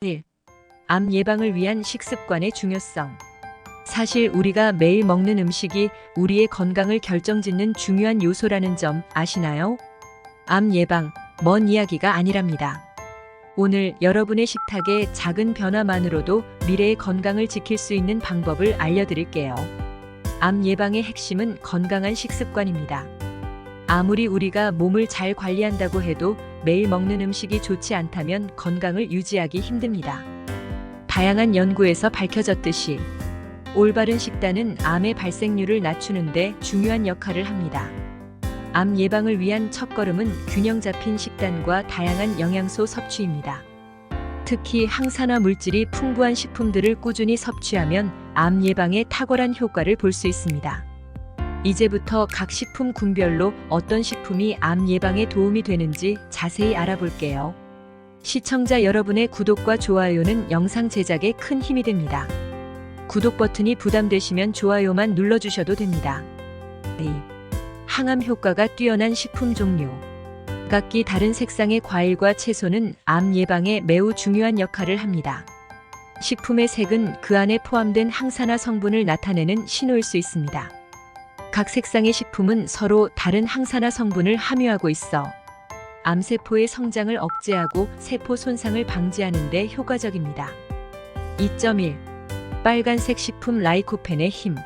1. 암 예방을 위한 식습관의 중요성. 사실 우리가 매일 먹는 음식이 우리의 건강을 결정짓는 중요한 요소라는 점 아시나요? 암 예방, 먼 이야기가 아니랍니다. 오늘 여러분의 식탁의 작은 변화만으로도 미래의 건강을 지킬 수 있는 방법을 알려드릴게요. 암 예방의 핵심은 건강한 식습관입니다. 아무리 우리가 몸을 잘 관리한다고 해도 매일 먹는 음식이 좋지 않다면 건강을 유지하기 힘듭니다. 다양한 연구에서 밝혀졌듯이 올바른 식단은 암의 발생률을 낮추는데 중요한 역할을 합니다. 암 예방을 위한 첫걸음은 균형 잡힌 식단과 다양한 영양소 섭취입니다. 특히 항산화 물질이 풍부한 식품들을 꾸준히 섭취하면 암 예방에 탁월한 효과를 볼 수 있습니다. 이제부터 각 식품 군별로 어떤 식품이 암 예방에 도움이 되는지 자세히 알아볼게요. 시청자 여러분의 구독과 좋아요는 영상 제작에 큰 힘이 됩니다. 구독 버튼이 부담되시면 좋아요만 눌러주셔도 됩니다. 2. 항암 효과가 뛰어난 식품 종류. 각기 다른 색상의 과일과 채소는 암 예방에 매우 중요한 역할을 합니다. 식품의 색은 그 안에 포함된 항산화 성분을 나타내는 신호일 수 있습니다. 각 색상의 식품은 서로 다른 항산화 성분을 함유하고 있어 암세포의 성장을 억제하고 세포 손상을 방지하는 데 효과적입니다. 2.1. 빨간색 식품 라이코펜의 힘.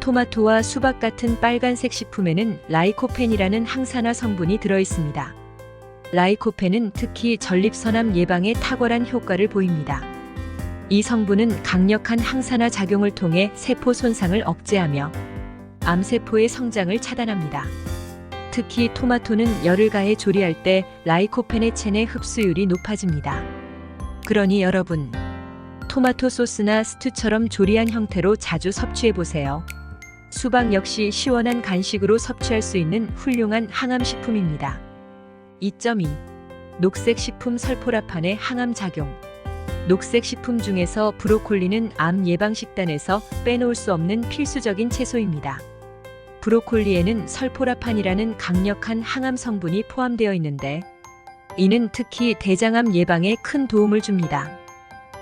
토마토와 수박 같은 빨간색 식품에는 라이코펜이라는 항산화 성분이 들어 있습니다. 라이코펜은 특히 전립선암 예방에 탁월한 효과를 보입니다. 이 성분은 강력한 항산화 작용을 통해 세포 손상을 억제하며 암세포의 성장을 차단합니다. 특히 토마토는 열을 가해 조리할 때 라이코펜의 체내 흡수율이 높아집니다. 그러니 여러분, 토마토 소스나 스튜처럼 조리한 형태로 자주 섭취해 보세요. 수박 역시 시원한 간식으로 섭취할 수 있는 훌륭한 항암 식품입니다. 2.2. 녹색 식품 설포라판의 항암 작용. 녹색 식품 중에서 브로콜리는 암 예방 식단에서 빼놓을 수 없는 필수적인 채소입니다. 브로콜리에는 설포라판이라는 강력한 항암 성분이 포함되어 있는데 이는 특히 대장암 예방에 큰 도움을 줍니다.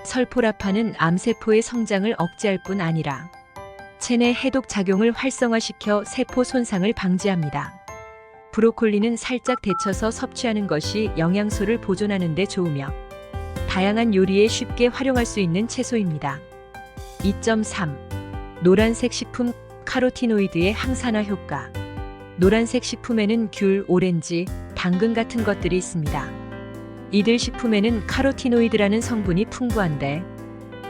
설포라판은 암세포의 성장을 억제할 뿐 아니라 체내 해독 작용을 활성화시켜 세포 손상을 방지합니다. 브로콜리는 살짝 데쳐서 섭취하는 것이 영양소를 보존하는 데 좋으며 다양한 요리에 쉽게 활용할 수 있는 채소입니다. 2.3. 노란색 식품 카로티노이드의 항산화 효과. 노란색 식품에는 귤, 오렌지, 당근 같은 것들이 있습니다. 이들 식품에는 카로티노이드라는 성분이 풍부한데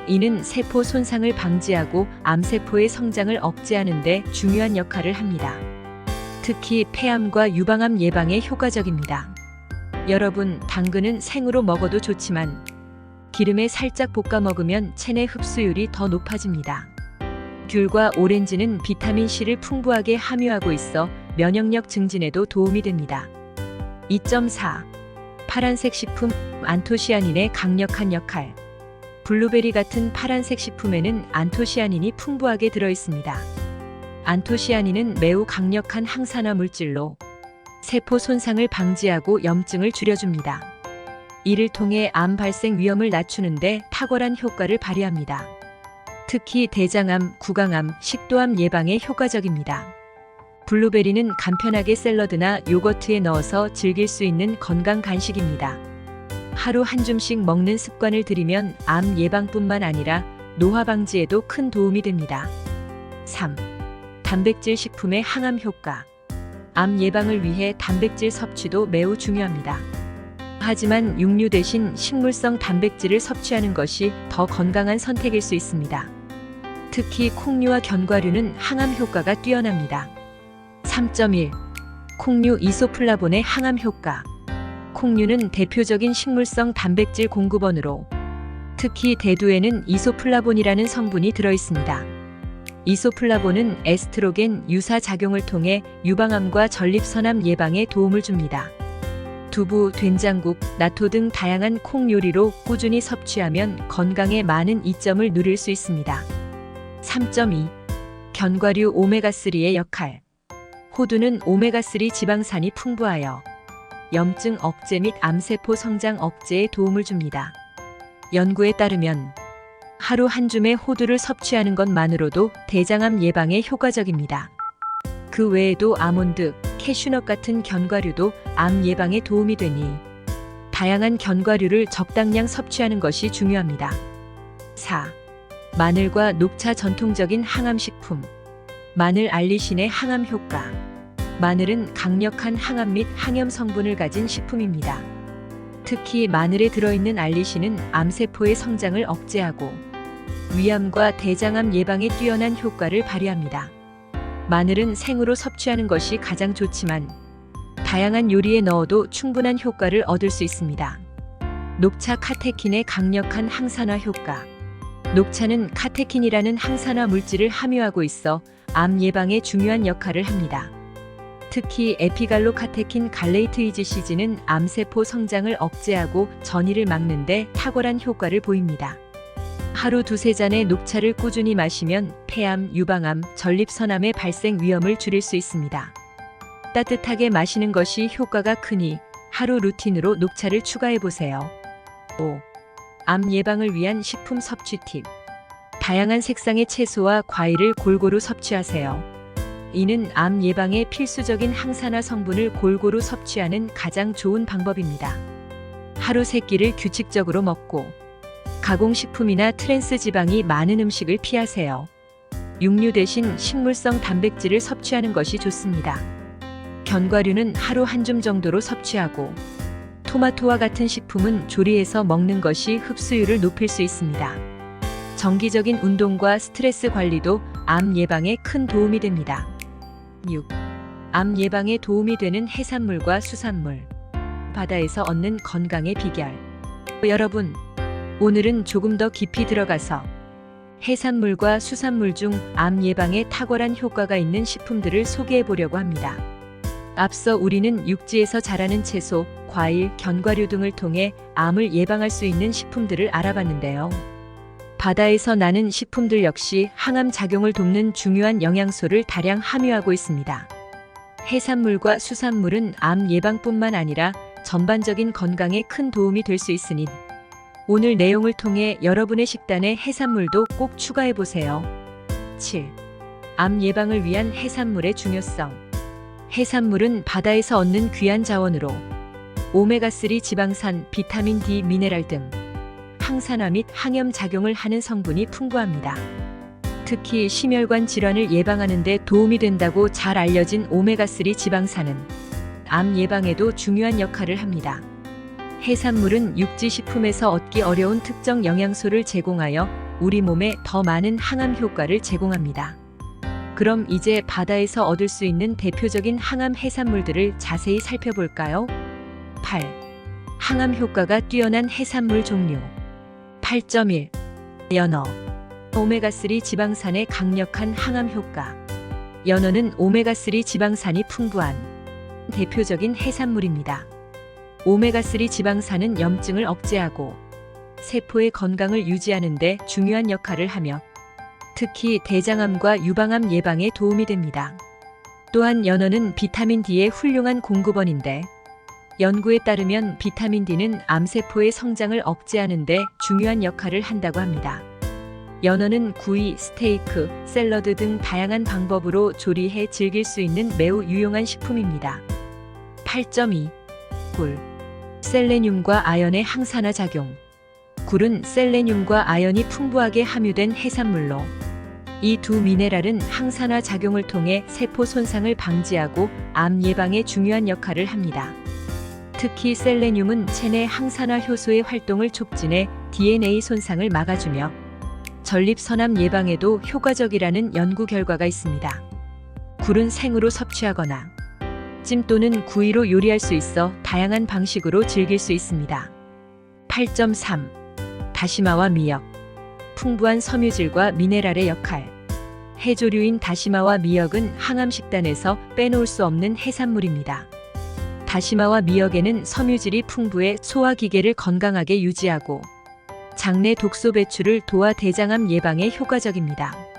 이는 세포 손상을 방지하고 암세포의 성장을 억제하는 데 중요한 역할을 합니다. 특히 폐암과 유방암 예방에 효과적입니다. 여러분, 당근은 생으로 먹어도 좋지만 기름에 살짝 볶아 먹으면 체내 흡수율이 더 높아집니다. 귤과 오렌지는 비타민 C를 풍부하게 함유하고 있어 면역력 증진에도 도움이 됩니다. 2.4. 파란색 식품 안토시아닌의 강력한 역할. 블루베리 같은 파란색 식품에는 안토시아닌이 풍부하게 들어 있습니다. 안토시아닌은 매우 강력한 항산화 물질로 세포 손상을 방지하고 염증을 줄여줍니다. 이를 통해 암 발생 위험을 낮추는데 탁월한 효과를 발휘합니다. 특히 대장암, 구강암, 식도암 예방에 효과적입니다. 블루베리는 간편하게 샐러드나 요거트에 넣어서 즐길 수 있는 건강 간식입니다. 하루 한 줌씩 먹는 습관을 들이면 암 예방뿐만 아니라 노화 방지에도 큰 도움이 됩니다. 3. 단백질 식품의 항암 효과. 암 예방을 위해 단백질 섭취도 매우 중요합니다. 하지만 육류 대신 식물성 단백질을 섭취하는 것이 더 건강한 선택일 수 있습니다. 특히 콩류와 견과류는 항암 효과가 뛰어납니다. 3.1. 콩류 이소플라본의 항암 효과. 콩류는 대표적인 식물성 단백질 공급원으로 특히 대두에는 이소플라본이라는 성분이 들어 있습니다. 이소플라본은 에스트로겐 유사 작용을 통해 유방암과 전립선암 예방에 도움을 줍니다. 두부, 된장국, 나토 등 다양한 콩 요리로 꾸준히 섭취하면 건강에 많은 이점을 누릴 수 있습니다. 3.2. 견과류 오메가3의 역할. 호두는 오메가3 지방산이 풍부하여 염증 억제 및 암세포 성장 억제에 도움을 줍니다. 연구에 따르면 하루 한 줌의 호두를 섭취하는 것만으로도 대장암 예방에 효과적입니다. 그 외에도 아몬드, 캐슈넛 같은 견과류도 암 예방에 도움이 되니 다양한 견과류를 적당량 섭취하는 것이 중요합니다. 4. 마늘과 녹차 전통적인 항암식품. 마늘 알리신의 항암 효과. 마늘은 강력한 항암 및 항염 성분을 가진 식품입니다. 특히 마늘에 들어있는 알리신은 암세포의 성장을 억제하고 위암과 대장암 예방에 뛰어난 효과를 발휘합니다. 마늘은 생으로 섭취하는 것이 가장 좋지만 다양한 요리에 넣어도 충분한 효과를 얻을 수 있습니다. 녹차 카테킨의 강력한 항산화 효과. 녹차는 카테킨이라는 항산화 물질을 함유하고 있어 암 예방에 중요한 역할을 합니다. 특히 에피갈로카테킨 갈레이트 이지시즈는 암세포 성장을 억제하고 전이를 막는 데 탁월한 효과를 보입니다. 하루 두세 잔의 녹차를 꾸준히 마시면 폐암, 유방암, 전립선암의 발생 위험을 줄일 수 있습니다. 따뜻하게 마시는 것이 효과가 크니 하루 루틴으로 녹차를 추가해 보세요. 5. 암 예방을 위한 식품 섭취 팁. 다양한 색상의 채소와 과일을 골고루 섭취하세요. 이는 암 예방에 필수적인 항산화 성분을 골고루 섭취하는 가장 좋은 방법입니다. 하루 3끼를 규칙적으로 먹고 가공식품이나 트랜스 지방이 많은 음식을 피하세요. 육류 대신 식물성 단백질을 섭취하는 것이 좋습니다. 견과류는 하루 한 줌 정도로 섭취하고 토마토와 같은 식품은 조리해서 먹는 것이 흡수율을 높일 수 있습니다. 정기적인 운동과 스트레스 관리도 암 예방에 큰 도움이 됩니다. 6. 암 예방에 도움이 되는 해산물과 수산물. 바다에서 얻는 건강의 비결. 여러분, 오늘은 조금 더 깊이 들어가서 해산물과 수산물 중 암 예방에 탁월한 효과가 있는 식품들을 소개해 보려고 합니다. 앞서 우리는 육지에서 자라는 채소, 과일, 견과류 등을 통해 암을 예방할 수 있는 식품들을 알아봤는데요. 바다에서 나는 식품들 역시 항암 작용을 돕는 중요한 영양소를 다량 함유하고 있습니다. 해산물과 수산물은 암 예방뿐만 아니라 전반적인 건강에 큰 도움이 될 수 있으니 오늘 내용을 통해 여러분의 식단에 해산물도 꼭 추가해 보세요. 7. 암 예방을 위한 해산물의 중요성. 해산물은 바다에서 얻는 귀한 자원으로 오메가3 지방산, 비타민 D, 미네랄 등 항산화 및 항염 작용을 하는 성분이 풍부합니다. 특히 심혈관 질환을 예방하는 데 도움이 된다고 잘 알려진 오메가3 지방산은 암 예방에도 중요한 역할을 합니다. 해산물은 육지 식품에서 얻기 어려운 특정 영양소를 제공하여 우리 몸에 더 많은 항암 효과를 제공합니다. 그럼 이제 바다에서 얻을 수 있는 대표적인 항암 해산물들을 자세히 살펴볼까요? 8. 항암 효과가 뛰어난 해산물 종류. 8.1. 연어. 오메가3 지방산의 강력한 항암 효과. 연어는 오메가3 지방산이 풍부한 대표적인 해산물입니다. 오메가3 지방산은 염증을 억제하고 세포의 건강을 유지하는 데 중요한 역할을 하며 특히 대장암과 유방암 예방에 도움이 됩니다. 또한 연어는 비타민 D의 훌륭한 공급원인데 연구에 따르면 비타민 D는 암세포의 성장을 억제하는 데 중요한 역할을 한다고 합니다. 연어는 구이, 스테이크, 샐러드 등 다양한 방법으로 조리해 즐길 수 있는 매우 유용한 식품입니다. 8.2. 굴. 셀레늄과 아연의 항산화 작용. 굴은 셀레늄과 아연이 풍부하게 함유된 해산물로 이 두 미네랄은 항산화 작용을 통해 세포 손상을 방지하고 암 예방에 중요한 역할을 합니다. 특히 셀레늄은 체내 항산화 효소의 활동을 촉진해 DNA 손상을 막아주며 전립선암 예방에도 효과적이라는 연구 결과가 있습니다. 굴은 생으로 섭취하거나 찜 또는 구이로 요리할 수 있어 다양한 방식으로 즐길 수 있습니다. 8.3. 다시마와 미역. 풍부한 섬유질과 미네랄의 역할. 해조류인 다시마와 미역은 항암 식단에서 빼놓을 수 없는 해산물입니다. 다시마와 미역에는 섬유질이 풍부해 소화기계를 건강하게 유지하고 장내 독소 배출을 도와 대장암 예방에 효과적입니다.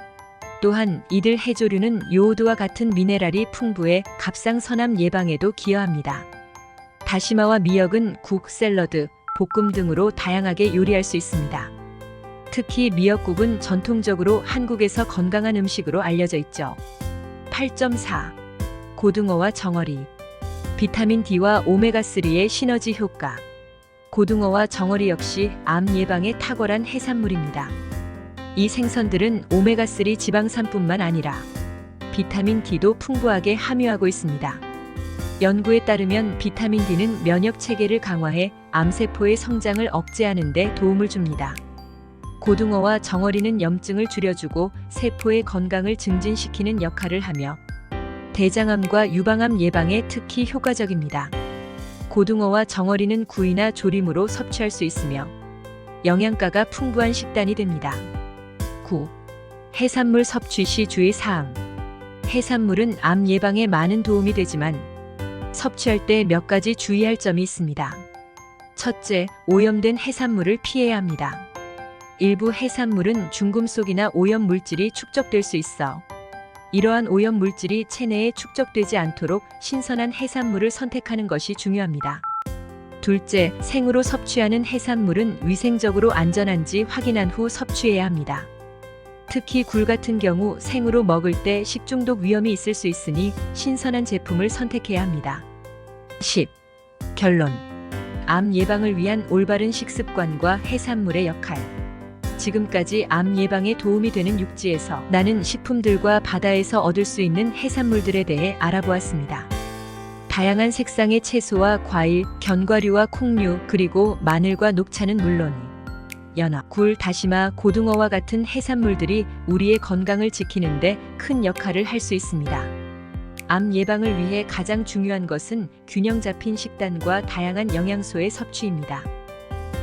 또한 이들 해조류는 요오드와 같은 미네랄이 풍부해 갑상선암 예방에도 기여합니다. 다시마와 미역은 국, 샐러드, 볶음 등으로 다양하게 요리할 수 있습니다. 특히 미역국은 전통적으로 한국에서 건강한 음식으로 알려져 있죠. 8.4. 고등어와 정어리. 비타민 D와 오메가3의 시너지 효과. 고등어와 정어리 역시 암 예방에 탁월한 해산물입니다. 이 생선들은 오메가3 지방산뿐만 아니라 비타민 D도 풍부하게 함유하고 있습니다. 연구에 따르면 비타민 D는 면역 체계를 강화해 암세포의 성장을 억제하는 데 도움을 줍니다. 고등어와 정어리는 염증을 줄여주고 세포의 건강을 증진시키는 역할을 하며 대장암과 유방암 예방에 특히 효과적입니다. 고등어와 정어리는 구이나 조림으로 섭취할 수 있으며 영양가가 풍부한 식단이 됩니다. 9. 해산물 섭취 시 주의 사항. 해산물은 암 예방에 많은 도움이 되지만 섭취할 때 몇 가지 주의할 점이 있습니다. 첫째, 오염된 해산물을 피해야 합니다. 일부 해산물은 중금속이나 오염 물질이 축적될 수 있어 이러한 오염 물질이 체내에 축적되지 않도록 신선한 해산물을 선택하는 것이 중요합니다. 둘째, 생으로 섭취하는 해산물은 위생적으로 안전한지 확인한 후 섭취해야 합니다. 특히 굴 같은 경우 생으로 먹을 때 식중독 위험이 있을 수 있으니 신선한 제품을 선택해야 합니다. 10. 결론. 암 예방을 위한 올바른 식습관과 해산물의 역할. 지금까지 암 예방에 도움이 되는 육지에서 나는 식품들과 바다에서 얻을 수 있는 해산물들에 대해 알아보았습니다. 다양한 색상의 채소와 과일, 견과류와 콩류, 그리고 마늘과 녹차는 물론 연어, 굴, 다시마, 고등어와 같은 해산물들이 우리의 건강을 지키는데 큰 역할을 할 수 있습니다. 암 예방을 위해 가장 중요한 것은 균형 잡힌 식단과 다양한 영양소의 섭취입니다.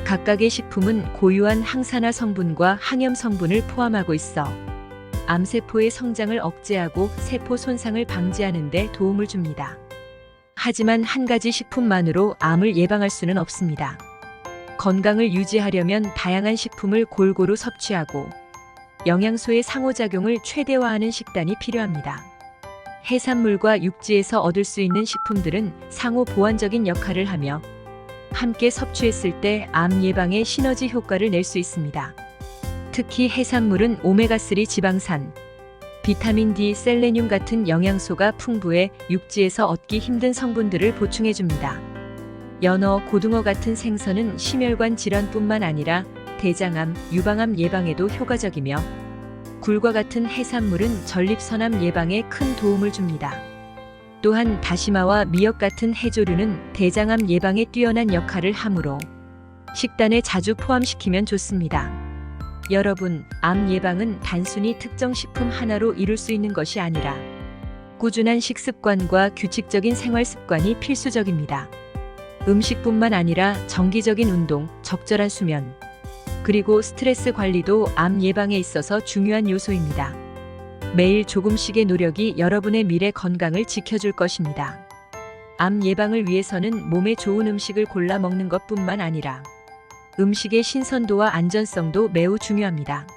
각각의 식품은 고유한 항산화 성분과 항염 성분을 포함하고 있어 암세포의 성장을 억제하고 세포 손상을 방지하는 데 도움을 줍니다. 하지만 한 가지 식품만으로 암을 예방할 수는 없습니다. 건강을 유지하려면 다양한 식품을 골고루 섭취하고 영양소의 상호작용을 최대화하는 식단이 필요합니다. 해산물과 육지에서 얻을 수 있는 식품들은 상호 보완적인 역할을 하며 함께 섭취했을 때 암 예방에 시너지 효과를 낼 수 있습니다. 특히 해산물은 오메가3 지방산, 비타민 D, 셀레늄 같은 영양소가 풍부해 육지에서 얻기 힘든 성분들을 보충해 줍니다. 연어, 고등어 같은 생선은 심혈관 질환뿐만 아니라 대장암, 유방암 예방에도 효과적이며 굴과 같은 해산물은 전립선암 예방에 큰 도움을 줍니다. 또한 다시마와 미역 같은 해조류는 대장암 예방에 뛰어난 역할을 하므로 식단에 자주 포함시키면 좋습니다. 여러분, 암 예방은 단순히 특정 식품 하나로 이룰 수 있는 것이 아니라 꾸준한 식습관과 규칙적인 생활 습관이 필수적입니다. 음식뿐만 아니라 정기적인 운동, 적절한 수면, 그리고 스트레스 관리도 암 예방에 있어서 중요한 요소입니다. 매일 조금씩의 노력이 여러분의 미래 건강을 지켜줄 것입니다. 암 예방을 위해서는 몸에 좋은 음식을 골라 먹는 것 뿐만 아니라 음식의 신선도와 안전성도 매우 중요합니다.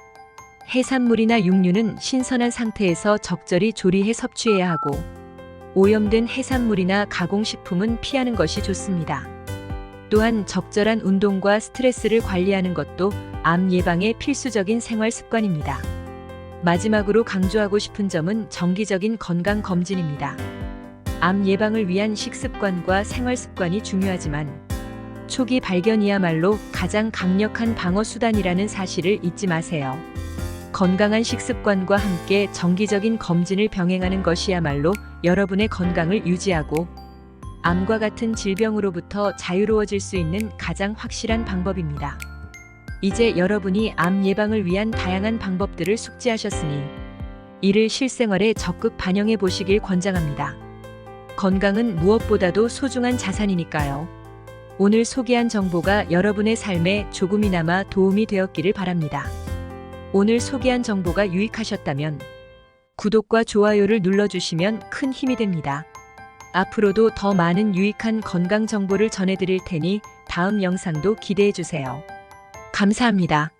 해산물이나 육류는 신선한 상태에서 적절히 조리해 섭취해야 하고 오염된 해산물이나 가공식품은 피하는 것이 좋습니다. 또한 적절한 운동과 스트레스를 관리하는 것도 암 예방에 필수적인 생활 습관입니다. 마지막으로 강조하고 싶은 점은 정기적인 건강 검진입니다. 암 예방을 위한 식습관과 생활 습관이 중요하지만 초기 발견이야말로 가장 강력한 방어 수단이라는 사실을 잊지 마세요. 건강한 식습관과 함께 정기적인 검진을 병행하는 것이야말로 여러분의 건강을 유지하고 암과 같은 질병으로부터 자유로워질 수 있는 가장 확실한 방법입니다. 이제 여러분이 암 예방을 위한 다양한 방법들을 숙지하셨으니 이를 실생활에 적극 반영해 보시길 권장합니다. 건강은 무엇보다도 소중한 자산이니까요. 오늘 소개한 정보가 여러분의 삶에 조금이나마 도움이 되었기를 바랍니다. 오늘 소개한 정보가 유익하셨다면 구독과 좋아요를 눌러주시면 큰 힘이 됩니다. 앞으로도 더 많은 유익한 건강 정보를 전해드릴 테니 다음 영상도 기대해 주세요. 감사합니다.